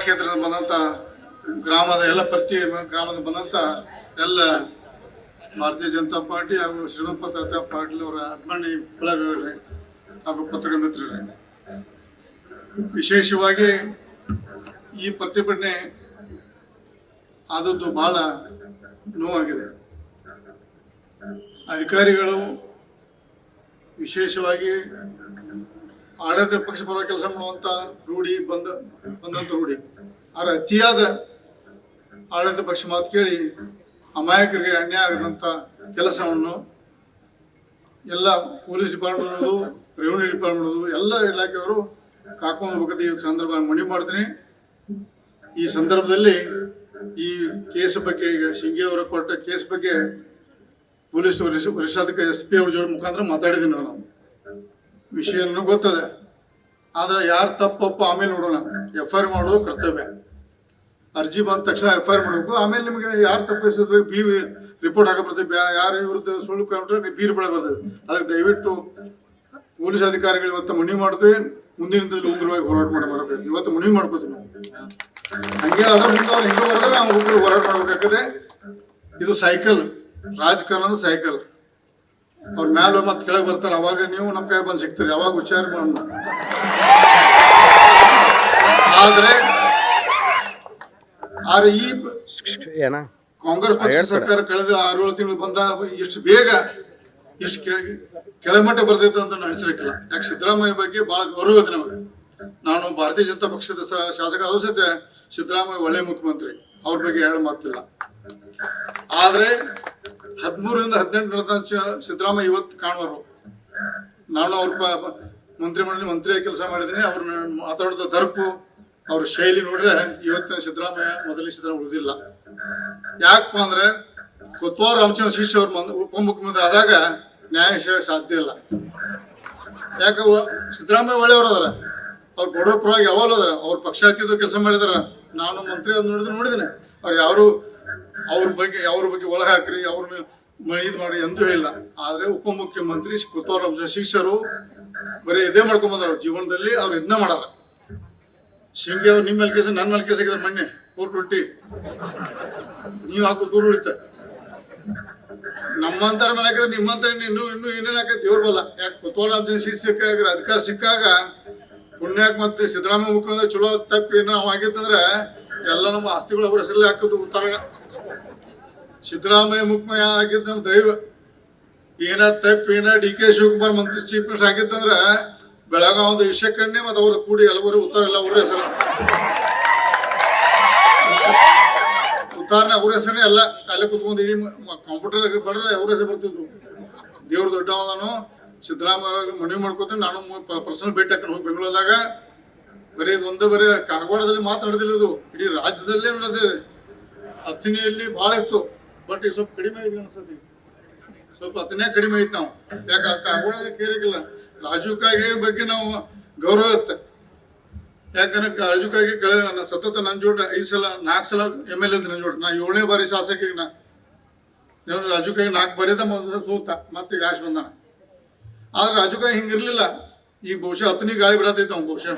ಕ್ಷೇತ್ರದ ಬಂದಂಥ ಗ್ರಾಮದ ಎಲ್ಲ ಪ್ರತಿ ಗ್ರಾಮದ ಬಂದಂಥ ಎಲ್ಲ ಭಾರತೀಯ ಜನತಾ ಪಾರ್ಟಿ ಹಾಗೂ ಶ್ರೀಮಂತ ತಾತ ಪಾಟೀಲ್ ಅವರ ಅಭಿಮಾನಿ ಬಳಗಗಳೇ ಹಾಗೂ ಪತ್ರಿಕಾ ಮಿತ್ರರೇ. ವಿಶೇಷವಾಗಿ ಈ ಪ್ರತಿಭಟನೆ ಆದದ್ದು ಬಹಳ ನೋವಾಗಿದೆ. ಅಧಿಕಾರಿಗಳು ವಿಶೇಷವಾಗಿ ಆಡಳಿತ ಪಕ್ಷ ಪರ ಕೆಲಸ ಮಾಡುವಂತ ರೂಢಿ ಬಂದ, ಬಂದಂತ ರೂಢಿ. ಆದ್ರೆ ಅತಿಯಾದ ಆಡಳಿತ ಪಕ್ಷ ಮಾತು ಕೇಳಿ ಅಮಾಯಕರಿಗೆ ಅನ್ಯಾಯ ಆಗದಂತ ಕೆಲಸವನ್ನು ಎಲ್ಲ ಪೊಲೀಸ್ ಡಿಪಾರ್ಟ್ಮೆಂಟ್ ರೆವಿನ್ಯೂ ಡಿಪಾರ್ಟ್ಮೆಂಟ್ ಎಲ್ಲ ಇಲಾಖೆಯವರು ಕಾಕೊಂಡು ಈ ಸಂದರ್ಭ ಮನವಿ ಮಾಡ್ತೀನಿ. ಈ ಸಂದರ್ಭದಲ್ಲಿ ಈ ಕೇಸ್ ಬಗ್ಗೆ ಈಗ ಶಿಂಗೆ ಅವರು ಕೊಟ್ಟ ಕೇಸ್ ಬಗ್ಗೆ ಪೊಲೀಸ್ ವರಿಷ್ ವರಿಷ್ಠಾಧಿಕಾರಿ ಎಸ್ ಪಿ ಅವ್ರ ಜೋಡಿ ಮುಖಾಂತರ ಮಾತಾಡಿದ್ದೀನಿ ನಾವು ವಿಷಯನೂ ಗೊತ್ತದೆ. ಆದ್ರೆ ಯಾರು ತಪ್ಪಪ್ಪ ಆಮೇಲೆ ನೋಡೋಣ. ಎಫ್ ಐ ಆರ್ ಮಾಡೋದು ಕರ್ತವ್ಯ. ಅರ್ಜಿ ಬಂದ ತಕ್ಷಣ ಎಫ್ ಐ ಮಾಡಬೇಕು. ಆಮೇಲೆ ನಿಮಗೆ ಯಾರು ತಪ್ಪಿಸಿದ್ರೆ ಬಿ ರಿಪೋರ್ಟ್ ಹಾಕ ಬರ್ತದೆ. ಯಾರು ವಿರುದ್ಧ ಸುಳ್ಳು ಕಂಡ್ರೆ ಬೀರ್ ಬೆಳೆ ಅದಕ್ಕೆ ದಯವಿಟ್ಟು ಪೊಲೀಸ್ ಅಧಿಕಾರಿಗಳು ಇವತ್ತು ಮನವಿ ಮಾಡ್ತೀವಿ. ಮುಂದಿನ ದಿನದಲ್ಲಿ ಉಗ್ರವಾಗಿ ಹೋರಾಟ ಮಾಡಬೇಕು ಇವತ್ತು ಮನವಿ ಮಾಡ್ಕೋತೀವಿ ನಾವು. ಹಂಗೆ ಅದ್ರ ಮುಂದೆ ಅವ್ರು ಹಿಂಗೆ ಬರೆದ್ರೆ ನಾವು ಉಗ್ರ ಹೋರಾಟ ಮಾಡ್ಬೇಕಾಗ್ತದೆ. ಇದು ಸೈಕಲ್ ರಾಜಕಾರಣದ ಸೈಕಲ್ ಅವ್ರ ಮ್ಯಾಲ ಮತ್ತೆ ಕೆಳಗೆ ಬರ್ತಾರೆ ಅವಾಗ ನೀವು ನಮ್ಮ ಕೈ ಬಂದು ಸಿಗ್ತೀರಿ ಅವಾಗ ವಿಚಾರ ಮಾಡೋಣ. ಆದ್ರೆ ಆದ್ರೆ ಈ ಕಾಂಗ್ರೆಸ್ ಪಕ್ಷ ಸರ್ಕಾರ ಕಳೆದ ಆರೇಳು ತಿಂಗಳು ಬಂದ ಇಷ್ಟು ಬೇಗ ಇಷ್ಟು ಕೆಳಮಟ್ಟ ಬರ್ತೈತೆ ಅಂತ ನಾನು ಅನಿಸಿರಕ್ಕಿಲ್ಲ ಯಾಕೆ ಸಿದ್ದರಾಮಯ್ಯ ಬಗ್ಗೆ ಬಹಳ ಗೌರವ ಇದೆ ನಮಗೆ. ನಾನು ಭಾರತೀಯ ಜನತಾ ಪಕ್ಷದ ಶಾಸಕ ಅದು ಸದ್ಯ ಸಿದ್ದರಾಮಯ್ಯ ಒಳ್ಳೆ ಮುಖ್ಯಮಂತ್ರಿ. ಅವ್ರ ಬಗ್ಗೆ ಹೇಳ ಮಾತಿಲ್ಲ. ಆದ್ರೆ ಹದಿಮೂರರಿಂದ ಹದಿನೆಂಟು ನಡೆದ ಸಿದ್ದರಾಮಯ್ಯ ಇವತ್ತು ಕಾಣುವರು. ನಾನು ಅವ್ರ ಮಂತ್ರಿಮಂಡಲ ಮಂತ್ರಿಯಾಗಿ ಕೆಲಸ ಮಾಡಿದ್ದೀನಿ. ಅವ್ರ ಮಾತಾಡೋದ ದರ್ಪು ಅವ್ರ ಶೈಲಿ ನೋಡ್ರೆ ಇವತ್ತಿನ ಸಿದ್ದರಾಮಯ್ಯ ಮೊದಲನೇ ಸಿದ್ದರಾಮಯ್ಯ ಉಳಿದಿಲ್ಲ. ಯಾಕಪ್ಪ ಅಂದ್ರೆ ಕೊತ್ವಾರ ರಾಮಚಂದ್ರ ಶಿಶು ಅವ್ರ ಉಪಮುಖ್ಯಮಂತ್ರಿ ಆದಾಗ ನ್ಯಾಯ ಸಿಗಕ್ಕೆ ಸಾಧ್ಯ ಇಲ್ಲ. ಯಾಕೆ ಸಿದ್ದರಾಮಯ್ಯ ಒಳ್ಳೆಯವ್ರು ಅದಾರ. ಅವ್ರು ಬಡವ್ರ ಪರವಾಗಿ ಯಾವಾಗ ಅವ್ರ ಪಕ್ಷ ಹಾಕಿದ್ದು ಕೆಲಸ ಮಾಡಿದಾರ. ನಾನು ಮಂತ್ರಿ ಅದು ನೋಡಿದ್ರೆ ನೋಡಿದ್ದೀನಿ. ಅವ್ರು ಯಾರು ಅವ್ರ ಬಗ್ಗೆ ಅವ್ರ ಬಗ್ಗೆ ಒಳಗೆ ಹಾಕ್ರಿ, ಅವ್ರನ್ನ ಇದು ಮಾಡಿ ಎಂದು ಹೇಳಿಲ್ಲ ಆದ್ರೆ ಉಪಮುಖ್ಯಮಂತ್ರಿ ಕೊತ್ತೂರು ಶಿಕ್ಷರು ಬರೀ ಇದೇ ಮಾಡ್ಕೊಂಬಂದ್ರ ಜೀವನದಲ್ಲಿ ಅವ್ರು ಇದನ್ನ ಮಾಡಾರ ಶಿಂಗೆ ಅವ್ರು ನಿಮ್ಮ ಮೇಲೆ ಕೇಸ ನನ್ನ ಮೇಲೆ ಕೇಸ್ ಹಾಕಿದ್ರೆ ಮೊನ್ನೆ ಫೋರ್ ಟ್ವೆಂಟಿ ನೀವು ಹಾಕೋ ದೂರ ಉಳಿತ. ನಮ್ಮಂತರ ಮೇಲೆ ಹಾಕಿದ್ರೆ ನಿಮ್ಮಂತ ಇನ್ನು ಇನ್ನು ಏನೇನು ಹಾಕೈತಿ ದೇವ್ರ ಬಲ್ಲ ಯಾಕೆ ಸಿಕ್ಕ ಸಿಕ್ಕಾಗ ಅಧಿಕಾರ ಸಿಕ್ಕಾಗ ಪುಣ್ಯಾಕ್ ಮತ್ತೆ ಸಿದ್ದರಾಮಯ್ಯ ಮುಖ್ಯಮಂತ್ರಿ ಚಲೋ ತಪ್ಪಿ ಏನೋ ಆಗಿತ್ತಂದ್ರೆ ಎಲ್ಲ ನಮ್ಮ ಆಸ್ತಿಗಳು ಅವ್ರ ಹೆಸರಲ್ಲಿ ಹಾಕೋದು ಉತ್ತರ ಸಿದ್ದರಾಮಯ್ಯ ಮುಖ್ಯ ಆಗಿದ್ದ ನಮ್ಮ ದೈವ. ಏನ ತಪ್ಪ, ಏನ ಡಿ ಕೆ ಶಿವಕುಮಾರ್ ಮಂತ್ರಿ ಚೀಫ್ ಮಿನಿಸ್ಟರ್ ಆಗಿತ್ತಂದ್ರೆ ಬೆಳಗಾವದ ವಿಷಯಕ್ಕನ್ನೇ ಮತ್ತು ಅವ್ರ ಕೂಡಿ ಹಲವರು ಉತ್ತರ ಎಲ್ಲ ಅವ್ರ ಹೆಸರು. ಉತ್ತಾರನೆ ಅವ್ರ ಹೆಸರೇ ಅಲ್ಲ, ಅಲ್ಲೇ ಕುತ್ಕೊಂಡು ಇಡೀ ಕಂಪ್ಯೂಟರ್ ಬಡ್ರೆ ಅವ್ರ ಹೆಸರು ಬರ್ತಿದ್ರು ದೇವ್ರ ದೊಡ್ಡವನು ಸಿದ್ದರಾಮಯ್ಯ ಮನವಿ ಮಾಡ್ಕೊತೀನಿ ನಾನು ಪರ್ಸನಲ್ ಭೇಟಿ ಹಾಕೊಂಡು ಹೋಗಿ ಬೆಂಗಳೂರದಾಗ. ಬರೀ ಒಂದು ಬರೀ ಕಾಗವಾಡದಲ್ಲಿ ಮಾತಾಡೋದಿಲ್ಲ ಇದು, ಇಡೀ ರಾಜ್ಯದಲ್ಲೇ ನಡೆದಿದೆ. ಹತ್ತಿನಿಯಲ್ಲಿ ಭಾಳ ಇತ್ತು ಬಟ್ ಈಗ ಸ್ವಲ್ಪ ಕಡಿಮೆ ಆಗಿದೆ ಅನ್ಸತಿ ಸ್ವಲ್ಪ ಹತ್ತನೇ ಕಡಿಮೆ ಐತೆ ನಾವು. ಯಾಕೆ ಕಾಗವಾಡದಲ್ಲಿ ಕೇರಿಗಿಲ್ಲ. ರಾಜು ಕಾಗೆ ಬಗ್ಗೆ ನಾವು ಗೌರವ ಇರುತ್ತೆ. ಯಾಕಂದ್ರೆ ರಾಜು ಕಾಗೆ ಕೆಳ ಸತತ ನನ್ನ ಜೋಡ ಐದು ಸಲ, ನಾಲ್ಕು ಸಲ ಎಂ ಎಲ್ ಎ ನನ್ನ ಜೋಡ. ನಾ ಏಳನೇ ಬಾರಿ ಶಾಸಕಿಗೆ ನಾ. ನಾನು ರಾಜು ಕಾಗೆ ನಾಲ್ಕು ಬಾರಿ ಸೋತ. ಮತ್ತೆ ಈಗ ಆಶ್ ಬಂದಾನ. ಆದ್ರೆ ರಾಜು ಕಾಯಿ ಹಿಂಗಿರ್ಲಿಲ್ಲ. ಈ ಬಹುಶಃ ಹತ್ತನೇ ಗಾಳಿ ಬಿಡತೈತೆ ಅವ್ನು ಬಹುಶಃ.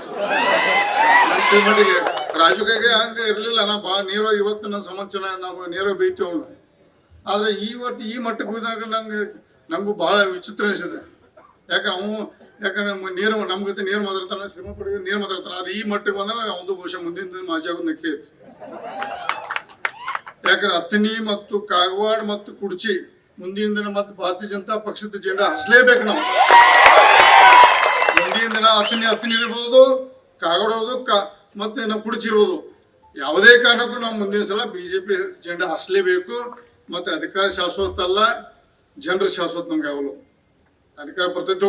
ತಿಳ್ಮಟ್ಟಿಗೆ ರಾಜು ಹಂಗೆ ಇರಲಿಲ್ಲ. ಇರ್ಲಿಲ್ಲ ನಾ ಭಾಳ ನೇರವಾಗಿ ಇವತ್ತು ನನ್ನ ಸಮಾಚಾರ ನಾವು ನೇರವಾಗಿ ಬೈತೀವಿ ಅವನು. ಆದ್ರೆ ಈ ಈ ಮಟ್ಟಕ್ಕೆ ಹೋದಾಗ ನಂಗೆ ನಮಗೂ ಬಹಳ ವಿಚಿತ್ರ ಅನಿಸಿದೆ. ಯಾಕೆ ಅವನು ಯಾಕಂದ್ರೆ ನೇರ ನಮ್ಮ ಗತಿ ನೇರ ಮಾತಾಡ್ತಾನೆ, ಶ್ರೀಮಂತ ಪಡೆಗೆ ನೇರ ಮಾತಾಡ್ತಾನೆ. ಆದ್ರೆ ಈ ಮಟ್ಟಕ್ಕೆ ಬಂದ್ರೆ ಅವನು ಬಹುಶಃ ಮುಂದಿನ ದಿನ ಮಾಜಿ ಆಗೋದು ನಕ್ಕೆ. ಯಾಕಂದ್ರೆ ಅತ್ತನಿ ಮತ್ತು ಕಾಗವಾಡ ಮತ್ತು ಕುಡ್ಚಿ, ಮುಂದಿನ ದಿನ ಮತ್ತು ಭಾರತೀಯ ಜನತಾ ಪಕ್ಷದ ಜೆಂಡಾ ಹಸ್ಲೇಬೇಕು ನಾವು. ಮುಂದಿನ ದಿನ ಅತ್ತನಿ ಅತ್ತನಿ ಇರ್ಬೋದು, ಕಾಗವಾಡ ಮತ್ತೆ ನಾವು ಕುಡಚಿರೋದು. ಯಾವುದೇ ಕಾರಣಕ್ಕೂ ನಾವು ಮುಂದಿನ ಸಲ ಬಿಜೆಪಿ ಜೆಂಡ ಹಸ್ಲೇಬೇಕು ಮತ್ತೆ ಅಧಿಕಾರ ಶಾಶ್ವತ ಅಲ್ಲ, ಜನರ ಶಾಶ್ವತ ನಮ್ಗೆ ಯಾವಾಗಲೂ. ಅಧಿಕಾರ ಬರ್ತೈತೆ